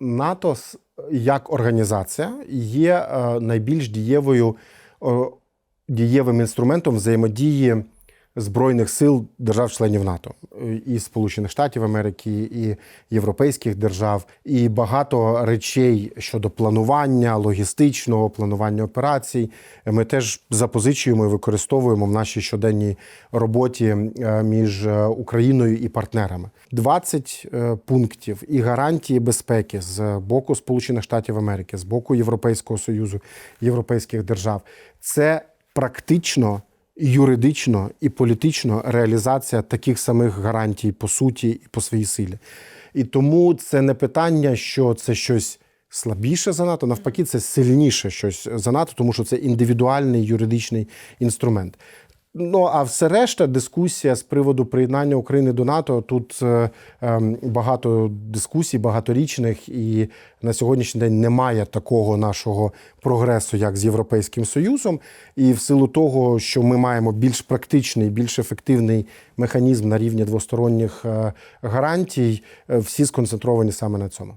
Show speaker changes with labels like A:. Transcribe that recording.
A: НАТО як організація є е, найбільш дієвою е, дієвим інструментом взаємодії збройних сил держав-членів НАТО і Сполучених Штатів Америки, і європейських держав, і багато речей щодо планування, логістичного планування операцій. Ми теж запозичуємо і використовуємо в нашій щоденній роботі е, між е, Україною і партнерами. 20 е, пунктів і гарантії безпеки з боку Сполучених Штатів Америки, з боку Європейського Союзу, європейських держав. Це практично юридично і політично реалізація таких самих гарантій по суті і по своїй силі. І тому це не питання, що це щось слабіше за НАТО, навпаки, це сильніше щось за НАТО, тому що це індивідуальний юридичний інструмент. Ну а все решта, дискусія з приводу приєднання України до НАТО. Тут е, ем, багато дискусій, багаторічних, і на сьогоднішній день немає такого нашого прогресу, як з Європейським Союзом. І в силу того, що ми маємо більш практичний, більш ефективний механізм на рівні двосторонніх е, гарантій, е, всі сконцентровані саме на цьому.